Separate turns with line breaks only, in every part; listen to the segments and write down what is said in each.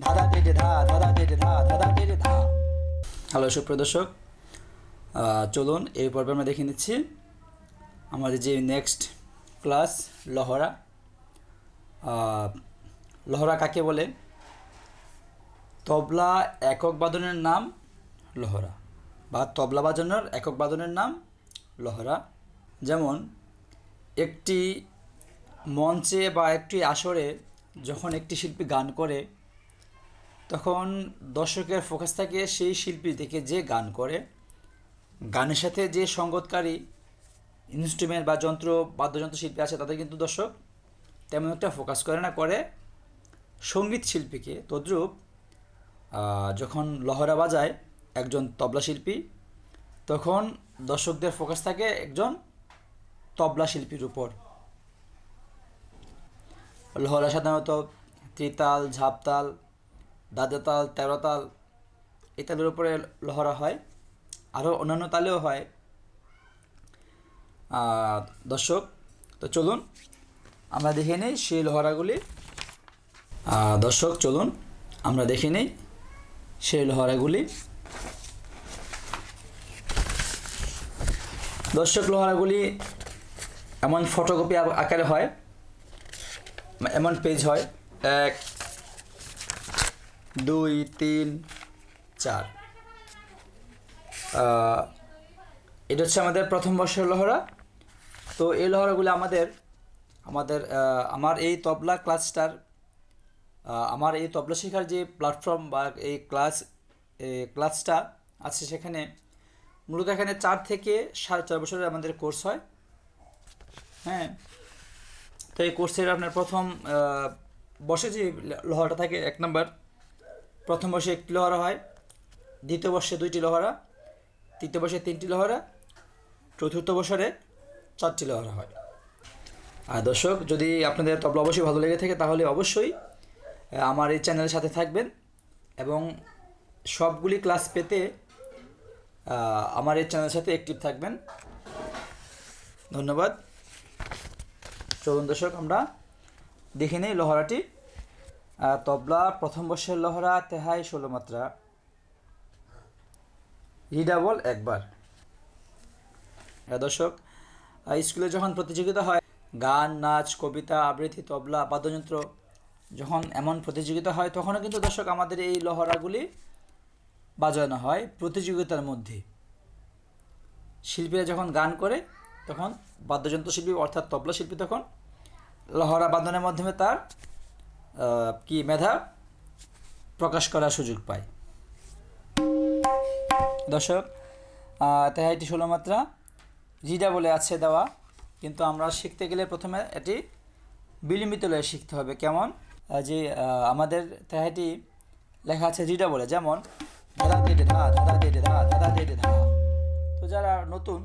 ধাঁধা তেটে ধা ধাঁধা তেটে ধা ধাঁধা তেটে ধা হ্যালো সুপ্রিয় দর্শক। চলুন, এই পর্বে আমরা দেখে নিচ্ছি আমাদের যে নেক্সট ক্লাস লহরা লহরা কাকে বলে? তবলা একক বাদনের নাম লহরা বা তবলা বাজানোর একক বাদনের নাম লহরা যেমন, একটি মঞ্চে বা একটি আসরে যখন একটি শিল্পী গান করে তখন দর্শকের ফোকাস থাকে সেই শিল্পী থেকে যে গান করে। গানের সাথে যে সঙ্গতকারী ইনস্ট্রুমেন্ট বা যন্ত্র, বাদ্যযন্ত্র শিল্পী আছে তাদের কিন্তু দর্শক তেমন একটা ফোকাস করে না, করে সংগীত শিল্পীকে। তদ্রূপ যখন লহরা বাজায় একজন তবলা শিল্পী, তখন দর্শকদের ফোকাস থাকে একজন তবলা শিল্পীর উপর। লহরা সাধারণত ত্রিতাল, ঝাপতাল দাদাতাল তেরোতাল এই তালের উপরে লহরা হয়। আরও অন্যান্য তালেও হয়। দর্শক, তো চলুন, আমরা দেখে নিই সেই লহরাগুলি। দর্শক, চলুন, আমরা দেখে নিই সেই লহরাগুলি। দর্শক, লোহারাগুলি এমন ফটোকপি আকারে হয়, এমন পেজ হয়, এক দুই, তিন, চার। এটা হচ্ছে আমাদের প্রথম বর্ষের লহরা। তো এই লহরাগুলি আমাদের আমাদের আমার এই তবলা ক্লাসটার আমার এই তবলা শেখার যে প্ল্যাটফর্ম বা এই ক্লাস ক্লাসটা আছে সেখানে মূলত এখানে চার থেকে সাড়ে চার বছরের আমাদের কোর্স হয়। হ্যাঁ তো এই কোর্সের আপনার প্রথম বর্ষে যে লহরাটা থাকে, এক নম্বর প্রথম বর্ষে একটি লহরা হয়, দ্বিতীয় বর্ষে দুইটি লহরা, তৃতীয় বর্ষে তিনটি লহরা, চতুর্থ বছরে চারটি লহরা হয়। আর দর্শক, যদি আপনাদের তবলা অবশ্যই ভালো লেগে থাকে, তাহলে অবশ্যই আমার এই চ্যানেলের সাথে থাকবেন এবং সবগুলি ক্লাস পেতে আমার এই চ্যানেলের সাথে অ্যাক্টিভ থাকবেন। ধন্যবাদ। চলুন দর্শক, আমরা দেখে নিই লহরাটি। তবলা, প্রথম বর্ষের লহরা, তেহাই, ষোলো মাত্রা। রিডাবল একবার। হ্যাঁ দর্শক স্কুলে যখন প্রতিযোগিতা হয়, গান, নাচ, কবিতা, আবৃত্তি, তবলা, বাদ্যযন্ত্র যখন এমন প্রতিযোগিতা হয়, তখনও কিন্তু দর্শক আমাদের এই লহরাগুলি বাজানো হয় প্রতিযোগিতার মধ্যে। শিল্পীরা যখন গান করে, তখন বাদ্যযন্ত্র শিল্পী অর্থাৎ তবলা শিল্পী তখন লহরা বাদনের মাধ্যমে তার কি মেধা? প্রকাশ করার সুযোগ পায়। দর্শক তেহাইটি ষোলো মাত্রা জিডা বলে আছে দেওয়া, কিন্তু আমরা শিখতে গেলে প্রথমে এটি বিলম্বিত লয়ে শিখতে হবে। কেমন? যে আমাদের তেহাইটি লেখা আছে জিডা বলে, যেমন ধাঁধা তেটে ধা ধাঁধা তেটে ধা ধাঁধা তেটে ধা। তো যারা নতুন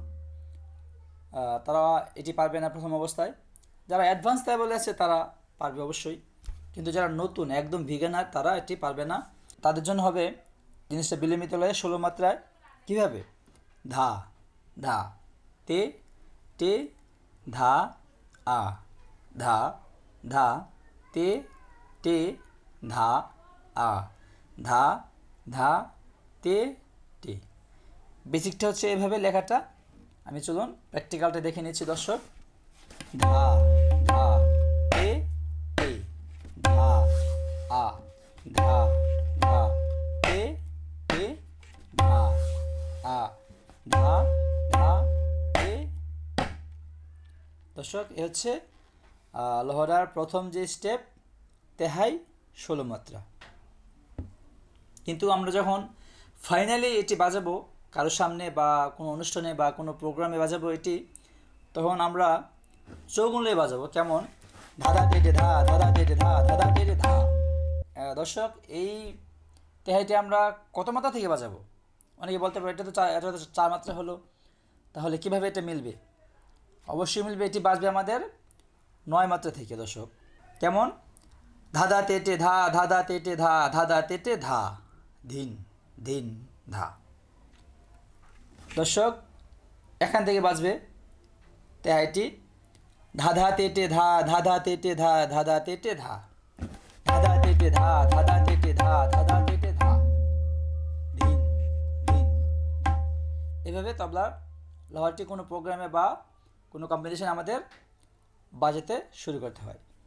তারা এটি পারবে না প্রথম অবস্থায়। যারা অ্যাডভান্স বলে আছে, তারা পারবে অবশ্যই। কিন্তু যারা নতুন, একদম ভিগানার তারা এটি পারবে না। তাদের জন্য হবে জিনিসটা বিলম্বিত লয়ে ষোলো মাত্রায়। কীভাবে? ধা ধা, তে তে, ধা, আ, ধা ধা, তে তে, ধা, আ, ধা ধা, তে তে। বেসিকটা হচ্ছে এভাবে লেখাটা। আমি চলুন প্র্যাকটিক্যালটা দেখে নিচ্ছি দর্শক। ধা দর্শক, এ হচ্ছে লহরার প্রথম যে স্টেপ তেহাই ষোলো মাত্রা। কিন্তু আমরা যখন ফাইনালি এটি বাজাবো কারোর সামনে বা কোনো অনুষ্ঠানে বা কোনো প্রোগ্রামে বাজাবো এটি, তখন আমরা চৌগুলে বাজাবো। কেমন? ধাঁধা তেটে ধা, ধাঁধা তেটে ধা, ধাঁধা তেটে ধা। দর্শক, এই তেহাইটি আমরা কত মাত্রা থেকে বাজাবো? অনেকে বলতে পারে, এটা তো এটা তো চার মাত্রা হলো। তাহলে কীভাবে এটা মিলবে? অবশ্যই মিলবে, এটি বাজবে আমাদের নয় মাত্রা থেকে, দর্শক। কেমন? ধাঁধা তেটে ধা, ধাঁধা তেটে ধা, ধাঁধা তেটে ধা, ধিন ধিন, ধা। দর্শক, এখান থেকে বাজবে তেহাইটি ধাঁধা তেটে ধা, ধাঁধা তেটে ধা, ধাঁধা তেটে ধা। ধাঁধা তেটে ধা ধাদা তেটে ধা ধাদা তেটে ধা, ধিন ধিন। এভাবে তবলার লহরটি কোনো প্রোগ্রামে বা কোনো কম্পিটিশান আমাদের বাজাতে শুরু করতে হয়।